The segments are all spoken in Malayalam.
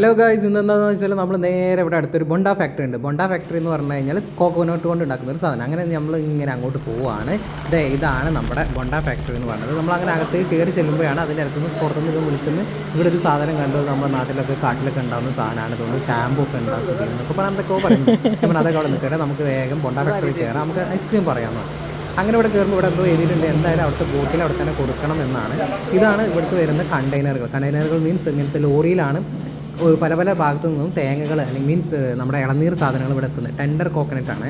ഹലോ ഗായ്സ് ഇന്ന് എന്താണെന്ന് വെച്ചാൽ നമ്മൾ നേരെ ഇവിടെ അടുത്തൊരു ബൊണ്ട ഫാക്ടറി ഉണ്ട്. ബൊണ്ട ഫാക്ടറി എന്ന് പറഞ്ഞു കഴിഞ്ഞാൽ കോക്കോനട്ട് കൊണ്ട് ഉണ്ടാക്കുന്ന ഒരു സാധനം. അങ്ങനെ നമ്മൾ ഇങ്ങനെ അങ്ങോട്ട് പോവുകയാണ് ഇതേ ഇതാണ് നമ്മുടെ ബൊണ്ട ഫാക്ടറി എന്ന് പറയുന്നത് നമ്മൾ അങ്ങനെ അകത്തേക്ക് കയറി ചെല്ലുമ്പോഴാണ് അതിന്റെ അടുത്തുനിന്ന് പുറത്തുനിന്ന് ഇത് വിളിക്കുന്നത് ഇവിടെ ഒരു സാധനം കണ്ടത് നമ്മുടെ നാട്ടിലൊക്കെ കാട്ടിലൊക്കെ ഉണ്ടാകുന്ന സാധനമാണ്. ഇതുകൊണ്ട് ഷാമ്പൂ ഒക്കെ ഉണ്ടാക്കുന്നത് എന്നൊക്കെ പറഞ്ഞാൽ എന്തൊക്കെയോ പറയുന്നു. നമ്മൾ അതൊക്കെ അവിടെ നിൽക്കട്ടെ. നമുക്ക് വേഗം ബൊണ്ട ഫാക്ടറി കയറാം. നമുക്ക് ഐസ്ക്രീം പറയാമെന്നാണ് അങ്ങനെ ഇവിടെ കയറുമ്പോൾ ഇവിടെ എന്തോ എഴുതിയിട്ടുണ്ട്. എന്തായാലും അവിടുത്തെ ബോട്ടിൽ അവിടെ തന്നെ കൊടുക്കണം എന്നാണ്. ഇതാണ് ഇവിടുത്തെ വരുന്ന കണ്ടെയ്നറുകൾ കണ്ടെയ്നറുകൾ മീൻസ് ഇങ്ങനത്തെ ലോറിയിലാണ് പല പല ഭാഗത്തു നിന്നും തേങ്ങകൾ അല്ലെങ്കിൽ മീൻസ് നമ്മുടെ ഇളനീർ സാധനങ്ങൾ ഇവിടെ എത്തുന്നത്. ടെൻഡർ ആണ്.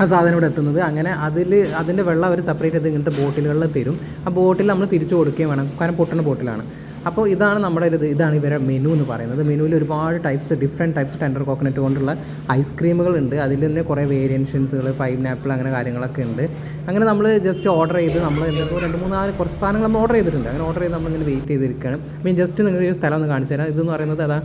ആ സാധനം ഇവിടെ എത്തുന്നത്. അങ്ങനെ അതിൽ അതിന്റെ വെള്ളം അവർ സെപ്പറേറ്റ് ചെയ്ത് ഇങ്ങനത്തെ ബോട്ടിലുകളിൽ തരും. ആ ബോട്ടിൽ നമ്മൾ തിരിച്ചു കൊടുക്കുകയും വേണം. കാരണം പൊട്ടണ ബോട്ടിലാണ് അപ്പോൾ ഇതാണ് നമ്മുടെ ഒരു ഇതാണ് ഇവരുടെ മെനു എന്ന് പറയുന്നത്. മെനുവിൽ ഒരുപാട് types different types tender coconut കൊണ്ടുള്ള ഐസ്ക്രീമുകൾ ഉണ്ട്. അതിൽ തന്നെ കുറേ വേരിയൻഷൻസുകൾ പൈനാപ്പിൾ അങ്ങനെ കാര്യങ്ങളൊക്കെ ഉണ്ട്. അങ്ങനെ നമ്മൾ ജസ്റ്റ് ഓർഡർ ചെയ്ത് നമ്മൾ എന്തൊക്കെ രണ്ട് മൂന്ന് നാല് കുറച്ച് സാധനങ്ങൾ നമ്മൾ ഓർഡർ ചെയ്തിട്ടുണ്ട്. അങ്ങനെ ഓർഡർ ചെയ്ത് നമ്മളിങ്ങനെ വെയിറ്റ് ചെയ്തിരിക്കുകയാണ്. മീൻ ജസ്റ്റ് നിങ്ങൾക്ക് ഈ സ്ഥലം ഒന്ന് കാണിച്ചു തരാം. ഇതെന്ന് പറയുന്നത് അതാ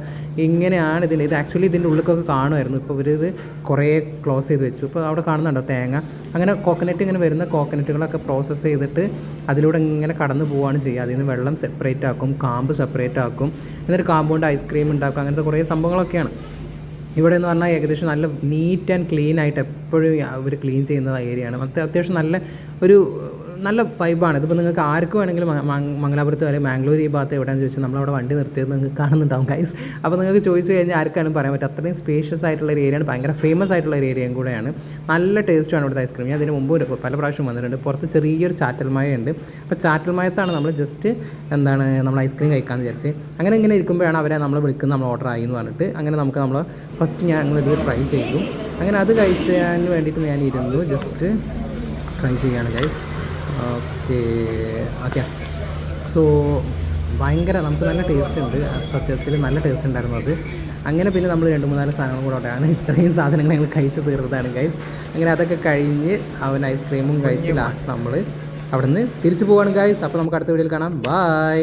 ഇങ്ങനെയാണ് ഇതിന്റെ ഇത് ആക്ച്വലി ഇതിന്റെ ഉള്ളിലൊക്കെ കാണുമായിരുന്നു. ഇപ്പോൾ ഇവർ ഇത് കുറേ ക്ലോസ് ചെയ്ത് വെച്ചു. ഇപ്പോൾ അവിടെ കാണുന്നുണ്ടോ തേങ്ങ? അങ്ങനെ കോക്കനട്ട് ഇങ്ങനെ വരുന്ന കോക്കനട്ടുകളൊക്കെ പ്രോസസ്സ് ചെയ്തിട്ട് അതിലൂടെ ഇങ്ങനെ കടന്നു പോവുകയാണ് ചെയ്യുക. അതിൽ നിന്ന് വെള്ളം സെപ്പറേറ്റ് ആക്കും കാമ്പ് സെപ്പറേറ്റ് ആക്കും. എന്നിട്ട് കാമ്പ് കൊണ്ട് ഐസ്ക്രീം ഉണ്ടാക്കും. അങ്ങനത്തെ കുറേ സംഭവങ്ങളൊക്കെയാണ്. ഇവിടെ എന്ന് പറഞ്ഞാൽ ഏകദേശം നല്ല നീറ്റ് ആൻഡ് ക്ലീൻ ആയിട്ട് എപ്പോഴും അവർ ക്ലീൻ ചെയ്യുന്ന ഏരിയയാണ് മറ്റേ അത്യാവശ്യം നല്ല ഒരു നല്ല വൈബാണ് ഇതിപ്പോൾ നിങ്ങൾക്ക് ആർക്ക് വേണമെങ്കിലും മംഗലാപുരത്ത് വരെ മാംഗ്ലൂർ ഈ ഭാഗത്ത് എവിടെയാണെന്ന് ചോദിച്ചാൽ നമ്മളവിടെ വണ്ടി നിർത്തിയത് നിങ്ങൾക്ക് കാണുന്നുണ്ടാവും ഗൈസ് അപ്പോൾ നിങ്ങൾക്ക് ചോദിച്ചു കഴിഞ്ഞാൽ ആർക്കാണ് പറയാൻ പറ്റും. അത്രയും സ്പേഷ്യസ് ആയിട്ടുള്ള ഒരു ഏരിയയാണ് ഭയങ്കര ഫേമസ് ആയിട്ടുള്ള ഒരു ഏരിയയും കൂടെയാണ്. നല്ല ടേസ്റ്റാണ് ഇവിടുത്തെ ഐസ്ക്രീം ഞാൻ അതിന് മുമ്പ് പല പ്രാവശ്യം വന്നിട്ടുണ്ട്. പുറത്ത് ചെറിയൊരു ചാറ്റൽമായുണ്ട് അപ്പോൾ ചാറ്റൽമായത്താണ് നമ്മൾ ജസ്റ്റ് എന്താണ് നമ്മൾ ഐസ്ക്രീം കഴിക്കാമെന്ന് വിചാരിച്ച്. അങ്ങനെ ഇങ്ങനെ ഇരിക്കുമ്പോഴാണ് അവരെ നമ്മൾ വിളിക്കുന്നത് നമ്മൾ ഓർഡർ ആയി എന്ന് പറഞ്ഞിട്ട്. അങ്ങനെ നമുക്ക് നമ്മൾ ഫസ്റ്റ് ഞങ്ങൾ ഇത് ട്രൈ ചെയ്തു. അങ്ങനെ അത് കഴിച്ചതിന് വേണ്ടിയിട്ട് ഞാൻ ഇരുന്നു. ജസ്റ്റ് ട്രൈ ചെയ്യാണ് ഗൈസ് ഓക്കെ ഓക്കെ സോ ഭയങ്കര നമുക്ക് നല്ല ടേസ്റ്റ് ഉണ്ട്. സത്യത്തിൽ നല്ല ടേസ്റ്റ് ഉണ്ടായിരുന്നു അത്. അങ്ങനെ പിന്നെ നമ്മൾ രണ്ട് മൂന്നാൽ സാധനങ്ങൾ കൂടെ ഉണ്ടാണ് ഇത്രയും സാധനങ്ങൾ ഞങ്ങൾ കഴിച്ച് തീർന്നതാണ് ഗൈസ് അങ്ങനെ അതൊക്കെ കഴിഞ്ഞ് അവൻ ഐസ്ക്രീമും കഴിച്ച് ലാസ്റ്റ് നമ്മൾ അവിടുന്ന് തിരിച്ചു പോവാണ് ഗൈസ് അപ്പോൾ നമുക്ക് അടുത്ത വീഡിയോയിൽ കാണാം. ബൈ